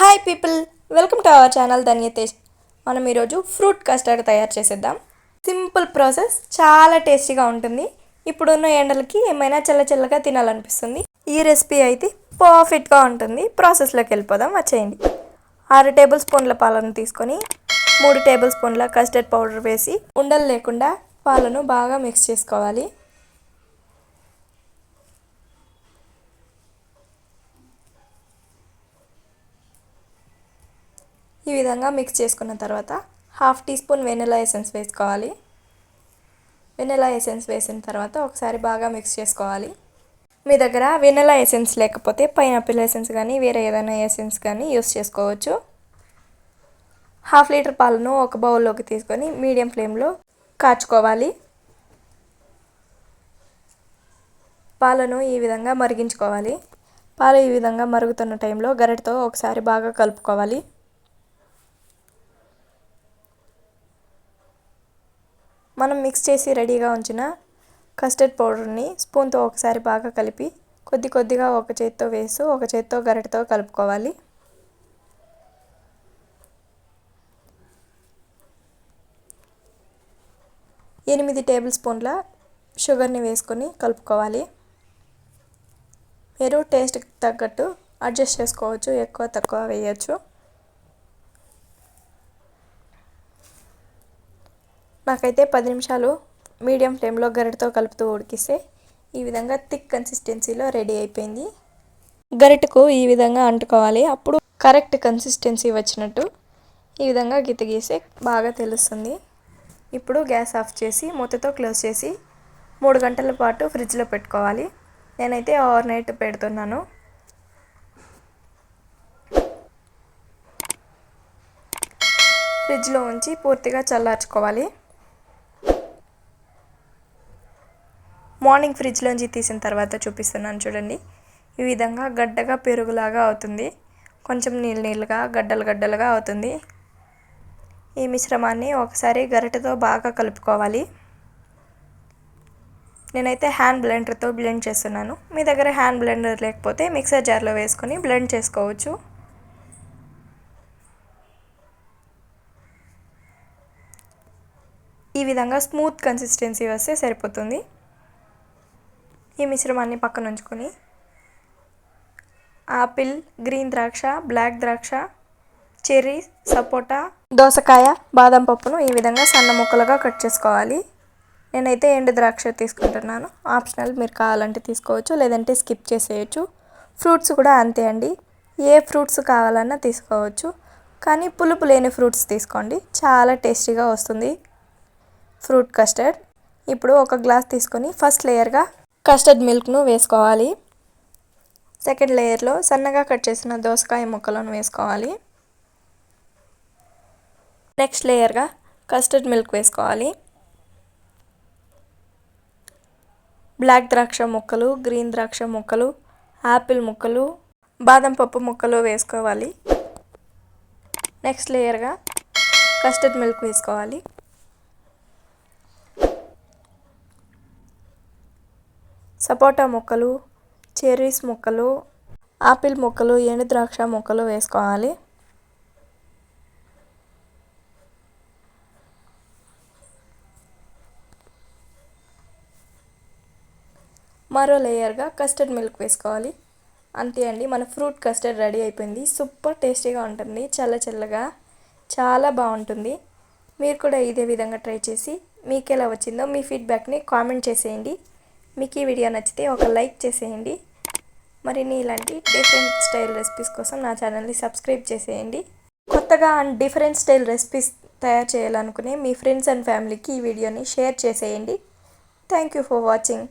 Hi people welcome to our channel Dhanyatej మనం ఈరోజు fruit custard తయారు చేసేద్దాం. సింపుల్ ప్రాసెస్ చాలా టేస్టీగా ఉంటుంది. ఇప్పుడున్న ఎండలకి ఏమైనా చల్ల చల్లగా తినాలనిపిస్తుంది. ఈ రెసిపీ అయితే పర్ఫెక్ట్గా ఉంటుంది. ప్రాసెస్లోకి వెళ్ళిపోదాం వచ్చేయండి. ఆరు టేబుల్ స్పూన్ల పాలను తీసుకొని మూడు టేబుల్ స్పూన్ల కస్టర్డ్ పౌడర్ వేసి ఉండలు లేకుండా పాలను బాగా మిక్స్ చేసుకోవాలి. ఈ విధంగా మిక్స్ చేసుకున్న తర్వాత half teaspoon vanilla essence వేసుకోవాలి. వెనిలా ఎసెన్స్ వేసిన తర్వాత ఒకసారి బాగా మిక్స్ చేసుకోవాలి. మీ దగ్గర వెనిలా ఎసెన్స్ లేకపోతే పైనాపిల్ ఎసెన్స్ కానీ వేరే ఏదైనా ఎసెన్స్ కానీ యూస్ చేసుకోవచ్చు. హాఫ్ లీటర్ పాలను ఒక బౌల్లోకి తీసుకొని మీడియం ఫ్లేమ్లో కాచుకోవాలి. పాలను ఈ విధంగా మరిగించుకోవాలి. పాలు ఈ విధంగా మరుగుతున్న టైంలో గరిటతో ఒకసారి బాగా కలుపుకోవాలి. మనం మిక్స్ చేసి రెడీగా ఉంచిన కస్టర్డ్ పౌడర్ని స్పూన్తో ఒకసారి బాగా కలిపి కొద్ది కొద్దిగా ఒక చేత్తో వేస్తూ ఒక చేత్తో గరిటతో కలుపుకోవాలి. ఎనిమిది టేబుల్ స్పూన్ల షుగర్ని వేసుకొని కలుపుకోవాలి. మీరు టేస్ట్కి తగ్గట్టు అడ్జస్ట్ చేసుకోవచ్చు ఎక్కువ తక్కువ వేయచ్చు. నాకైతే పది నిమిషాలు మీడియం ఫ్లేమ్లో గరిటతో కలుపుతూ ఉడికిస్తే ఈ విధంగా థిక్ కన్సిస్టెన్సీలో రెడీ అయిపోయింది. గరిటకు ఈ విధంగా అంటుకోవాలి. అప్పుడు కరెక్ట్ కన్సిస్టెన్సీ వచ్చినట్టు ఈ విధంగా గిత గీస్తే బాగా తెలుస్తుంది. ఇప్పుడు గ్యాస్ ఆఫ్ చేసి మూతతో క్లోజ్ చేసి మూడు గంటల పాటు ఫ్రిడ్జ్లో పెట్టుకోవాలి. నేనైతే ఓవర్ నైట్ పెడుతున్నాను. ఫ్రిడ్జ్లో ఉంచి పూర్తిగా చల్లార్చుకోవాలి. మార్నింగ్ ఫ్రిడ్జ్లోంచి తీసిన తర్వాత చూపిస్తున్నాను చూడండి. ఈ విధంగా గడ్డగా పెరుగులాగా అవుతుంది. కొంచెం నీళ్ళు నీళ్ళుగా గడ్డలు గడ్డలుగా అవుతుంది. ఈ మిశ్రమాన్ని ఒకసారి గరిటెతో బాగా కలుపుకోవాలి. నేనైతే హ్యాండ్ బ్లెండర్తో బ్లెండ్ చేస్తున్నాను. మీ దగ్గర హ్యాండ్ బ్లెండర్ లేకపోతే మిక్సర్ జార్లో వేసుకొని బ్లెండ్ చేసుకోవచ్చు. ఈ విధంగా స్మూత్ కన్సిస్టెన్సీ వస్తే సరిపోతుంది. ఈ మిశ్రమాన్ని పక్కన ఉంచుకొని ఆపిల్ గ్రీన్ ద్రాక్ష బ్లాక్ ద్రాక్ష చెర్రీ సపోటా దోసకాయ బాదం పప్పును ఈ విధంగా సన్న ముక్కలుగా కట్ చేసుకోవాలి. నేనైతే ఎండు ద్రాక్ష తీసుకుంటున్నాను. ఆప్షనల్ మీరు కావాలంటే తీసుకోవచ్చు లేదంటే స్కిప్ చేసేయచ్చు. ఫ్రూట్స్ కూడా అంతే అండి. ఏ ఫ్రూట్స్ కావాలన్నా తీసుకోవచ్చు. కానీ పులుపు లేని ఫ్రూట్స్ తీసుకోండి. చాలా టేస్టీగా వస్తుంది. Fruit custard. ఇప్పుడు ఒక గ్లాస్ తీసుకొని ఫస్ట్ లేయర్గా కస్టర్డ్ మిల్క్ను వేసుకోవాలి. సెకండ్ లేయర్లో సన్నగా కట్ చేసిన దోసకాయ ముక్కలను వేసుకోవాలి. నెక్స్ట్ లేయర్గా కస్టర్డ్ మిల్క్ వేసుకోవాలి. బ్లాక్ ద్రాక్ష ముక్కలు గ్రీన్ ద్రాక్ష ముక్కలు యాపిల్ ముక్కలు బాదం పప్పు ముక్కలు వేసుకోవాలి. నెక్స్ట్ లేయర్గా కస్టర్డ్ మిల్క్ వేసుకోవాలి. సపోటా మొక్కలు చెర్రీస్ మొక్కలు ఆపిల్ ముక్కలు ఎండుద్రాక్ష మొక్కలు వేసుకోవాలి. మరో లేయర్గా కస్టర్డ్ మిల్క్ వేసుకోవాలి. అంతే అండి మన ఫ్రూట్ కస్టర్డ్ రెడీ అయిపోయింది. సూపర్ టేస్టీగా ఉంటుంది చల్ల చల్లగా చాలా బాగుంటుంది. మీరు కూడా ఇదే విధంగా ట్రై చేసి మీకు ఎలా వచ్చిందో మీ ఫీడ్బ్యాక్ని కామెంట్ చేసేయండి. మీకు ఈ వీడియో నచ్చితే ఒక లైక్ చేసేయండి. మరిన్ని ఇలాంటి డిఫరెంట్ స్టైల్ రెసిపీస్ కోసం నా ఛానల్ని సబ్స్క్రైబ్ చేసేయండి. కొత్తగా అండ్ డిఫరెంట్ స్టైల్ రెసిపీస్ తయారు చేయాలనుకునే మీ ఫ్రెండ్స్ అండ్ ఫ్యామిలీకి ఈ వీడియోని షేర్ చేసేయండి. Thank you for watching